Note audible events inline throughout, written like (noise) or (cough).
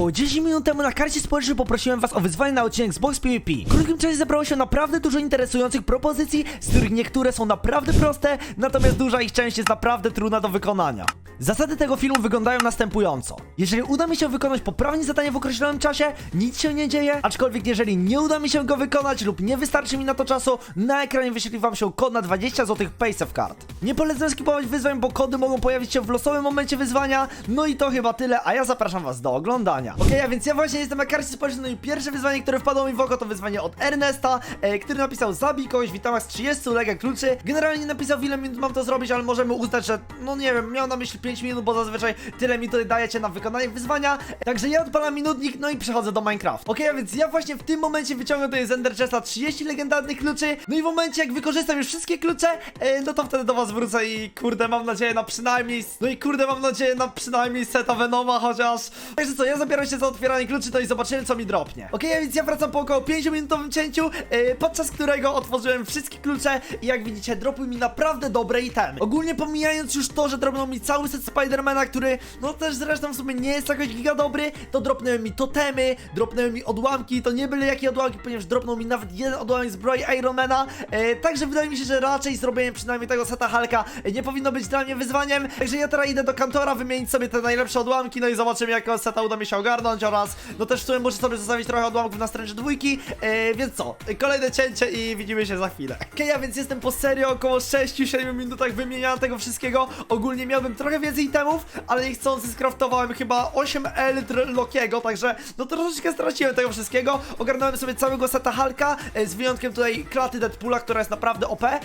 Około 10 minut temu na karcie społecznej poprosiłem was o wyzwanie na odcinek z Box PvP. W krótkim czasie zebrało się naprawdę dużo interesujących propozycji, z których niektóre są naprawdę proste, natomiast duża ich część jest naprawdę trudna do wykonania. Zasady tego filmu wyglądają następująco. Jeżeli uda mi się wykonać poprawnie zadanie w określonym czasie, nic się nie dzieje, aczkolwiek jeżeli nie uda mi się go wykonać lub nie wystarczy mi na to czasu, na ekranie wyświetli wam się kod na 20 zł Paysafe Card. Nie polecam skipować wyzwań, bo kody mogą pojawić się w losowym momencie wyzwania, no i to chyba tyle, a ja zapraszam was do oglądania. Okej, a więc ja właśnie jestem na karcie no i pierwsze wyzwanie, które wpadło mi w oko, to wyzwanie od Ernesta, e, który napisał zabij kogoś, witam was z 30 lega kluczy. Generalnie napisał ile minut mam to zrobić, ale możemy uznać, że no nie wiem, miał na myśli 5 minut, bo zazwyczaj tyle mi tutaj dajecie na wykonanie wyzwania. Także ja odpalam minutnik, no i przechodzę do Minecraft. Okej, a więc ja właśnie w tym momencie wyciągam tutaj z Ender Chesta 30 legendarnych kluczy, no i w momencie jak wykorzystam już wszystkie klucze, e, no to wtedy do was wrócę i kurde, mam nadzieję na przynajmniej, no i kurde, mam nadzieję na przynajmniej seta Venoma chociaż. Także co, ja zabieram się za otwieranie kluczy, to i zobaczymy co mi dropnie. Okej, a więc ja wracam po około 5 minutowym cięciu, e, podczas którego otworzyłem wszystkie klucze i jak widzicie, dropły mi naprawdę dobre itemy. Ogólnie pomijając już to, że dropnął mi cały set Spidermana, który no też zresztą w sumie nie jest jakoś giga dobry, to dropnęły mi totemy, dropnęły mi odłamki, to nie byle jakie odłamki, ponieważ dropnął mi nawet jeden odłamek zbroi Ironmana, e, także wydaje mi się, że raczej zrobienie przynajmniej tego seta Halka e, nie powinno być dla mnie wyzwaniem, także ja teraz idę do kantora wymienić sobie te najlepsze odłamki, no i zobaczymy jakiego seta uda mi się ogarnąć oraz no też w sumie muszę sobie zostawić trochę odłamków na stręże dwójki, e, więc co, kolejne cięcie i widzimy się za chwilę. Okej, a więc jestem po serio około 6-7 minutach wymieniania tego wszystkiego, ogólnie miałbym trochę więcej itemów, ale niechcący skraftowałem chyba 8 elitr Lokiego, także no troszeczkę straciłem tego wszystkiego, ogarnąłem sobie całego seta Halka, e, z wyjątkiem tutaj klaty Deadpoola, która jest naprawdę OP, e,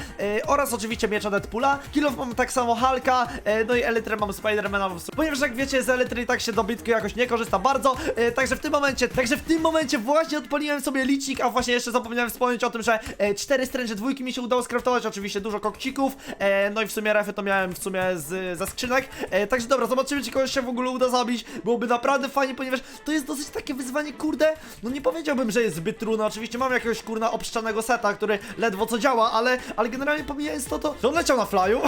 oraz oczywiście miecza Deadpoola, Kilof mam tak samo Halka, e, no i elitrę mam Spidermana, ponieważ jak wiecie z elitry i tak się do bitki jakoś nie korzysta bardzo, także w tym momencie, także w tym momencie właśnie odpaliłem sobie licznik, a właśnie jeszcze zapomniałem wspomnieć o tym, że e, cztery stręże dwójki mi się udało skraftować, oczywiście dużo kokcików, no i w sumie refy to miałem w sumie z, ze skrzynek, e, także dobra, zobaczymy czy kogoś się w ogóle uda zabić, byłoby naprawdę fajnie, ponieważ to jest dosyć takie wyzwanie, kurde, no nie powiedziałbym, że jest zbyt trudne, oczywiście mam jakiegoś kurna obszczanego seta, który ledwo co działa, ale, ale generalnie pomijając to, to, to on leciał na flyu,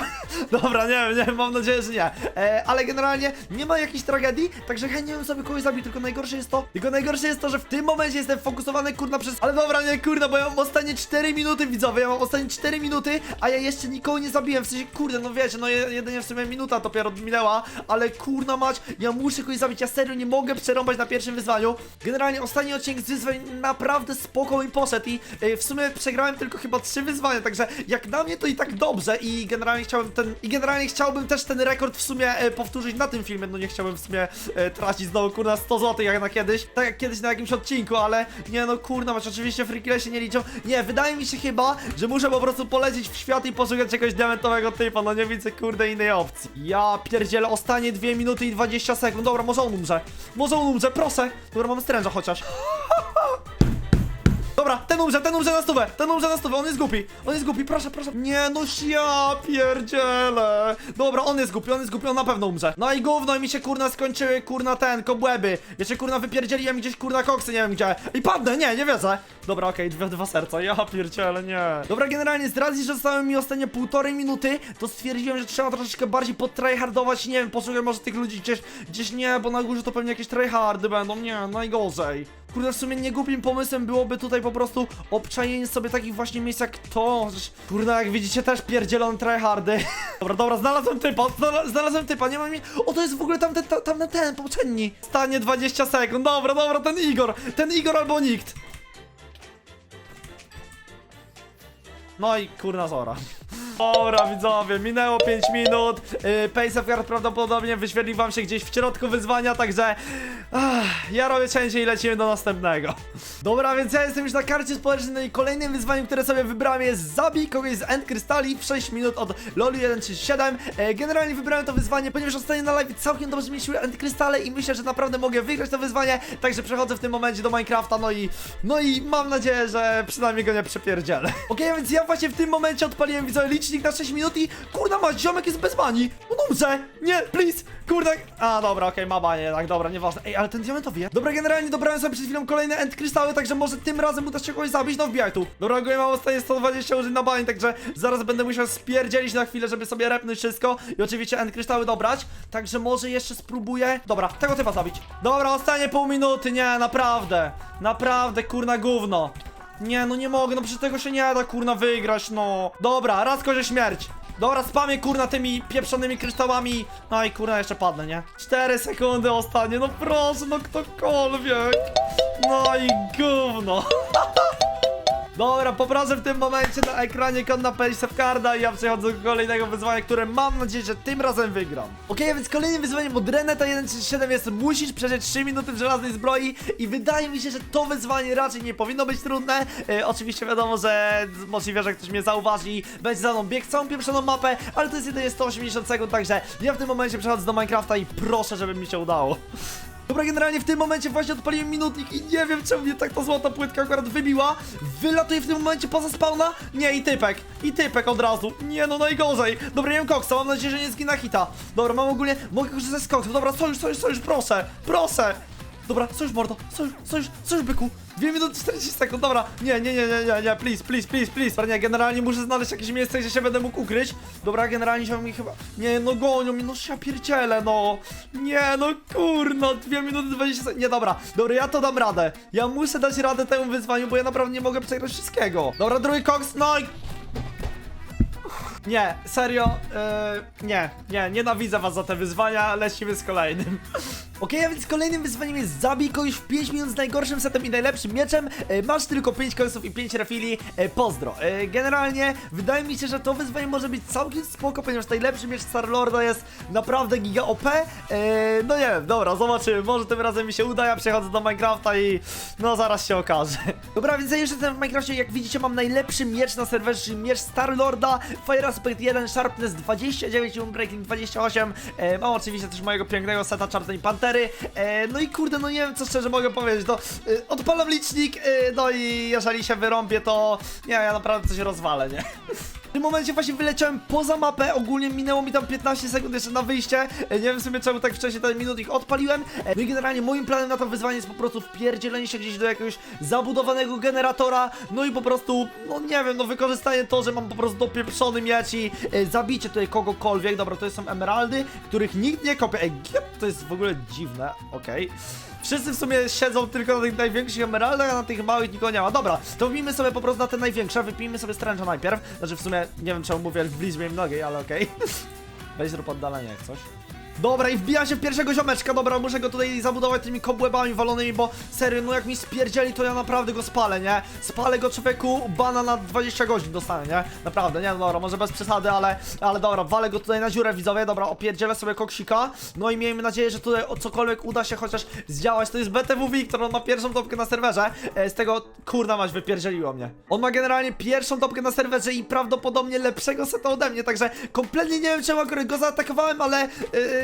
(laughs) dobra, nie wiem, nie wiem, mam nadzieję, że nie, e, ale generalnie nie ma jakiejś tragedii, także chętnie bym sobie kogoś zabił, tylko najgorsze jest to, tylko najgorsze jest to, że w tym momencie jestem fokusowany, kurna, przez, ale dobra, nie, kurna, bo ja mam ostatnie 4 minuty, widzowie, ja mam ostatnie 4 minuty, a ja jeszcze nikogo nie zabiłem, w sensie, kurde, no wiecie, no je- jedynie w sumie minuta dopiero minęła, ale kurna mać, ja muszę kogoś zabić, ja serio nie mogę przerąbać na pierwszym wyzwaniu. Generalnie ostatni odcinek z wyzwań naprawdę spoko mi poszedł i y, w sumie przegrałem tylko chyba trzy wyzwania, także jak na mnie to i tak dobrze i generalnie chciałbym ten, i generalnie chciałbym też ten rekord w sumie y, powtórzyć na tym filmie, no nie chciałbym w sumie y, tracić znowu kurna 100 zł jak na kiedyś, tak jak kiedyś na jakimś odcinku, ale nie no kurna mać, oczywiście freakile się nie liczą, nie, wydaje mi się chyba, że muszę po prostu polecieć w świat i poszukać jakiegoś diamentowego typa, no nie widzę kurde innej opcji. Ja pierdzielę, ostatnie 2 minuty i 20 sekund, dobra, może on umrze, może on umrze, proszę, dobra, mamy stręża chociaż. (laughs) Dobra, ten umrze, ten umrze na stówę, ten umrze na stówę, on jest głupi, on jest głupi, proszę, proszę. Nie no, ja pierdzielę. Dobra, on jest głupi, on jest głupi, on na pewno umrze. No i gówno, i mi się kurna skończyły, kurna ten, kobłęby. Jeszcze kurna wypierdzieliłem gdzieś kurna koksy, nie wiem gdzie. I padnę, nie, nie wiedzę. Dobra, okej, dwa, dwa serca, ja pierdzielę, nie. Dobra, generalnie z racji, że zostały mi ostatnie półtorej minuty, to stwierdziłem, że trzeba troszeczkę bardziej podtryhardować, nie wiem, poszukaj może tych ludzi gdzieś, gdzieś nie, bo na górze to pewnie jakieś tryhardy będą, nie, najgorzej. Kurde, w sumie niegłupim pomysłem byłoby tutaj po prostu obczajenie sobie takich właśnie miejsc jak to. Kurde, jak widzicie też pierdzielone tryhardy. (laughs) dobra, dobra, znalazłem typa, znalazłem, typa, nie ma mi... O, to jest w ogóle tamten, ta- tamten ten, poprzedni. Stanie 20 sekund, dobra, dobra, ten Igor, ten Igor albo nikt. No i kurna zora. (laughs) Dobra widzowie, minęło 5 minut yy, Pace of Card prawdopodobnie wyświetli wam się gdzieś w środku wyzwania, także Ja robię cięcie i lecimy do następnego. (laughs) Dobra, więc ja jestem już na karcie społecznej No i kolejnym wyzwaniem, które sobie wybrałem jest Zabij kogoś z End Krystali w 6 minut od Loli137 e, Generalnie wybrałem to wyzwanie, ponieważ ostatnio na live całkiem dobrze mi End Krystale I myślę, że naprawdę mogę wygrać to wyzwanie Także przechodzę w tym momencie do Minecrafta, no i No i mam nadzieję, że przynajmniej go nie przepierdzielę. (laughs) Okej, więc ja właśnie w tym momencie odpaliłem widzowie licznik na 6 minut i kurna mać, ziomek jest bez bani. On umrze, nie, please, kurde. A, dobra, okej, ma banie, tak, dobra, nieważne. Ej, ale ten diamentowy jest. Dobra, generalnie dobrałem sobie przed chwilą kolejne end kryształy, także może tym razem uda się kogoś zabić, no wbijaj tu. Dobra, go mam ostatnie 120 użyć na bań, także zaraz będę musiał spierdzielić na chwilę, żeby sobie repnąć wszystko i oczywiście end kryształy dobrać, także może jeszcze spróbuję. Dobra, tego typa zabić. Dobra, ostatnie pół minuty, nie, naprawdę, naprawdę, kurna gówno. Nie, no nie mogę, no przecież tego się nie da, kurna, wygrać, no. Dobra, raz kozie śmierć. Dobra, spamię kurna tymi pieprzonymi kryształami. No i kurna jeszcze padnę, nie? 4 sekundy ostatnie, no proszę, no ktokolwiek. No i gówno. (laughs) Dobra, poproszę w tym momencie na ekranie kod na Carda i ja przechodzę do kolejnego wyzwania, które mam nadzieję, że tym razem wygram. A więc kolejnym wyzwaniem od Reneta 137 jest musisz przeżyć 3 minuty w żelaznej zbroi i wydaje mi się, że to wyzwanie raczej nie powinno być trudne. E, oczywiście wiadomo, że możliwe, że ktoś mnie zauważy i będzie za mną biegł całą pieprzoną mapę, ale to jest jedynie 180 sekund, także ja w tym momencie przechodzę do Minecrafta i proszę, żeby mi się udało. Dobra, generalnie w tym momencie właśnie odpaliłem minutnik i nie wiem czemu mnie tak ta złota płytka akurat wybiła. Wylatuję w tym momencie poza spawna? Nie, i typek. I typek od razu. Nie, no najgorzej. Dobra, nie mam koksa, mam nadzieję, że nie zginę hita. Dobra, mam ogólnie, mogę korzystać z koksów. Dobra, sojusz, sojusz, sojusz, proszę, proszę. Dobra, sojusz mordo, sojusz, sojusz, sojusz byku. 2 minuty 40 sekund, dobra. Nie, nie, nie, nie, nie, nie, please, please, please, please. Dobra, nie, generalnie muszę znaleźć jakieś miejsce, gdzie się będę mógł ukryć. Dobra, generalnie się mi chyba... Nie, no gonią mnie, no się pierdzielę, no. Nie, no kurno, 2 minuty 20 sekund. Nie, dobra, dobra, ja to dam radę. Ja muszę dać radę temu wyzwaniu, bo ja naprawdę nie mogę przegrać wszystkiego. Dobra, drugi koks, no i... Nie, serio, yy, nie, nie, nienawidzę was za te wyzwania, lecimy z kolejnym. (laughs) Okej, a więc kolejnym wyzwaniem jest zabij kogoś w 5 minut z najgorszym setem i najlepszym mieczem. E, masz tylko 5 końców i 5 refili. E, pozdro. E, generalnie wydaje mi się, że to wyzwanie może być całkiem spoko, ponieważ najlepszy miecz Starlorda jest naprawdę giga OP. E, no nie wiem, dobra, zobaczymy. Może tym razem mi się uda, ja przechodzę do Minecrafta i no zaraz się okaże. Dobra, więc ja już jestem w Minecrafcie, jak widzicie mam najlepszy miecz na serwerze, czyli miecz Starlorda. Fire Aspect 1, Sharpness 29, Unbreaking 28. E, mam oczywiście też mojego pięknego seta Czarnej Pantery. E, no i kurde, no nie wiem co szczerze mogę powiedzieć, no e, odpalam licznik, e, no i jeżeli się wyrąbię, to nie, ja naprawdę coś rozwalę, nie? W tym momencie właśnie wyleciałem poza mapę, ogólnie minęło mi tam 15 sekund jeszcze na wyjście, e, nie wiem w sumie czemu tak wcześnie ten minut ich odpaliłem, e, no i generalnie moim planem na to wyzwanie jest po prostu wpierdzielenie się gdzieś do jakiegoś zabudowanego generatora, no i po prostu, no nie wiem, no wykorzystanie to, że mam po prostu dopieprzony miecz i e, zabicie tutaj kogokolwiek, dobra, to są emeraldy, których nikt nie kopie, ej, to jest w ogóle dziwne, okej. Wszyscy w sumie siedzą tylko na tych największych emeraldach, a na tych małych nikogo nie ma. Dobra, to wbijmy sobie po prostu na te największe, wypijmy sobie stręcza najpierw. Znaczy w sumie, nie wiem czemu mówię w liczbie mnogiej, ale okej. (laughs) Weź zrób oddalenie jak coś. Dobra, i wbija się w pierwszego ziomeczka, dobra, muszę go tutaj zabudować tymi kobłębami walonymi, bo serio, no jak mi spierdzieli, to ja naprawdę go spalę, nie? Spalę go człowieku, bana na 20 godzin dostanę, nie? Naprawdę, nie, no dobra, może bez przesady, ale, ale dobra, walę go tutaj na dziurę widzowie, dobra, opierdzielę sobie koksika, no i miejmy nadzieję, że tutaj o cokolwiek uda się chociaż zdziałać, to jest BTW Wiktor, on ma pierwszą topkę na serwerze, e, z tego, kurna mać, wypierdzieliło mnie. On ma generalnie pierwszą topkę na serwerze i prawdopodobnie lepszego seta ode mnie, także kompletnie nie wiem czemu akurat go zaatakowałem, ale,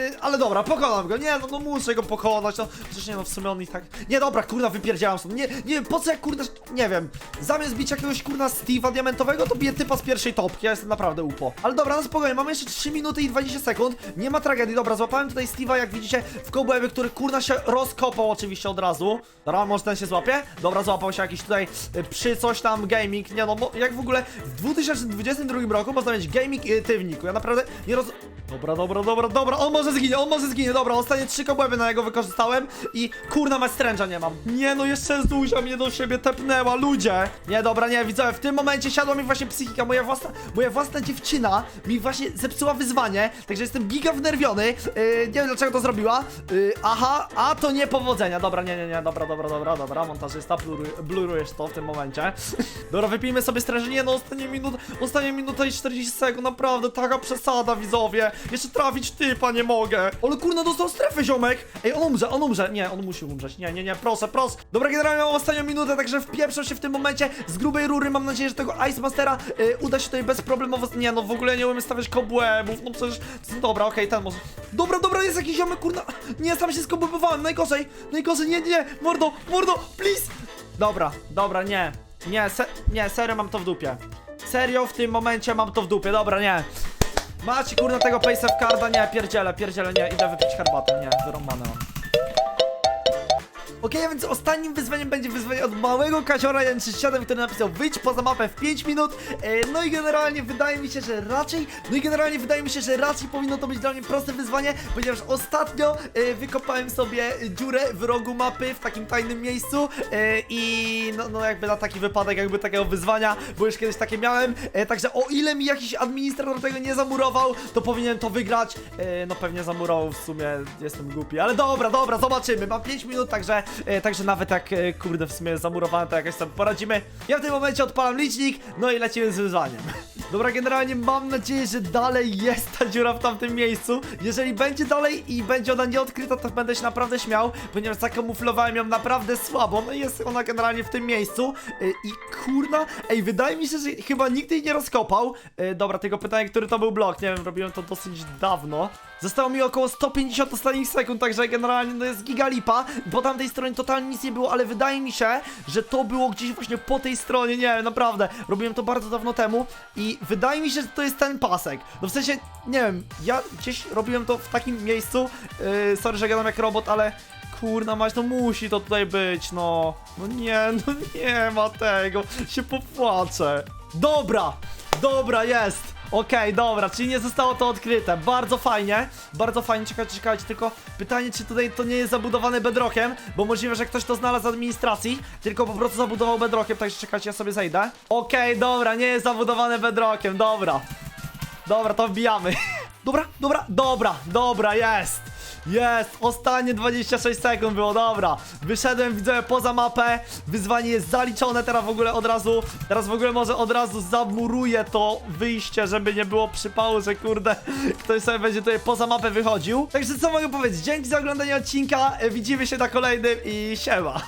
yy, ale dobra, pokonam go, nie, no, no muszę go pokonać, no, przecież nie no, w sumie on i tak, nie dobra, kurna, wypierdziałam stąd, nie, nie wiem, po co jak kurna, nie wiem, zamiast bić jakiegoś kurna Steve'a diamentowego, to biję typa z pierwszej topki, ja jestem naprawdę upo. Ale dobra, no spokojnie, mamy jeszcze 3 minuty i 20 sekund, nie ma tragedii, dobra, złapałem tutaj Steve'a, jak widzicie, w kołbłębie, który kurna się rozkopał oczywiście od razu, dobra, może ten się złapie? Dobra, złapał się jakiś tutaj y, przy coś tam gaming, nie no, mo- jak w ogóle w 2022 roku można mieć gaming y, tywniku, ja naprawdę nie roz... Dobra, dobra, dobra, dobra, on może zginie, on może zginie, dobra, ostatnie trzy kobłęby na niego wykorzystałem i kurna ma stręża nie mam. Nie no, jeszcze Zuzia mnie do siebie tepnęła, ludzie. Nie, dobra, nie, widzowie, w tym momencie siadła mi właśnie psychika, moja własna, moja własna dziewczyna mi właśnie zepsuła wyzwanie, także jestem giga wnerwiony, yy, nie wiem dlaczego to zrobiła, yy, aha, a to nie powodzenia, dobra, nie, nie, nie, dobra, dobra, dobra, dobra, montażysta, bluruj, blurujesz to w tym momencie. (laughs) Dobra, wypijmy sobie strężenie, no ostatnie minut, ostatnie minuta i 40 sekund, naprawdę, taka przesada, widzowie, jeszcze trafić typa nie mogę. Ale kurna, dostał strefę, ziomek. Ej, on umrze, on umrze, nie, on musi umrzeć, nie, nie, nie, proszę, proszę. Dobra, generalnie mam ostatnią minutę, także wpieprzę się w tym momencie z grubej rury, mam nadzieję, że tego Ice Mastera y, uda się tutaj bezproblemowo, nie no, w ogóle nie umiem stawiać kobłębów, no przecież, dobra, okej, ten może. Dobra, dobra, jest jakiś ziomek, kurna, nie, sam się skobłębowałem, najgorzej, najgorzej, nie, nie, mordo, mordo, please. Dobra, dobra, nie, nie, se nie, serio mam to w dupie. Serio w tym momencie mam to w dupie, dobra, nie. Macie kurna tego Pace of Carda, nie, pierdziele, pierdziele, nie, idę wypić herbatę, nie, wyrąbane mam. Okej, a więc ostatnim wyzwaniem będzie wyzwanie od małego kaziora Jan 7, który napisał wyjdź poza mapę w 5 minut. E, no i generalnie wydaje mi się, że raczej, no i generalnie wydaje mi się, że raczej powinno to być dla mnie proste wyzwanie, ponieważ ostatnio e, wykopałem sobie dziurę w rogu mapy w takim tajnym miejscu e, i no, no jakby na taki wypadek jakby takiego wyzwania, bo już kiedyś takie miałem, e, także o ile mi jakiś administrator tego nie zamurował, to powinienem to wygrać. E, no pewnie zamurował w sumie, jestem głupi, ale dobra, dobra, zobaczymy. Mam 5 minut, także, e, także nawet jak e, kurde w sumie zamurowane, to jakoś sobie poradzimy. Ja w tym momencie odpalam licznik, no i lecimy z wyzwaniem. Dobra, generalnie mam nadzieję, że dalej jest ta dziura w tamtym miejscu. Jeżeli będzie dalej i będzie ona nieodkryta, to będę się naprawdę śmiał, ponieważ zakamuflowałem ją naprawdę słabo. No i jest ona generalnie w tym miejscu. E, I kurna, ej, wydaje mi się, że chyba nikt jej nie rozkopał. Dobra, tylko pytanie, który to był blok. Nie wiem, robiłem to dosyć dawno. Zostało mi około 150 ostatnich sekund, także generalnie no jest gigalipa. Po tamtej stronie totalnie nic nie było, ale wydaje mi się, że to było gdzieś właśnie po tej stronie. Nie wiem, naprawdę. Robiłem to bardzo dawno temu i wydaje mi się, że to jest ten pasek. No w sensie, nie wiem, ja gdzieś robiłem to w takim miejscu. Yy, sorry, że gadam jak robot, ale kurna mać, no musi to tutaj być, no. No nie, (laughs) no nie ma tego. Się popłaczę. Dobra, dobra, jest. Okej, dobra, czyli nie zostało to odkryte. Bardzo fajnie, bardzo fajnie. Czekajcie, czekajcie, tylko pytanie, czy tutaj to nie jest zabudowane bedrockiem, bo możliwe, że ktoś to znalazł z administracji, tylko po prostu zabudował bedrockiem, także czekajcie, ja sobie zejdę. Okej, dobra, nie jest zabudowane bedrockiem, dobra. Dobra, to wbijamy. (laughs) Dobra, dobra, dobra, dobra, jest. Jest, ostatnie 26 sekund było, dobra. Wyszedłem, widzę poza mapę. Wyzwanie jest zaliczone, teraz w ogóle od razu, teraz w ogóle może od razu zamuruję to wyjście, żeby nie było przypału, że kurde, (laughs) ktoś sobie będzie tutaj poza mapę wychodził. Także co mogę powiedzieć? Dzięki za oglądanie odcinka, widzimy się na kolejnym i siema.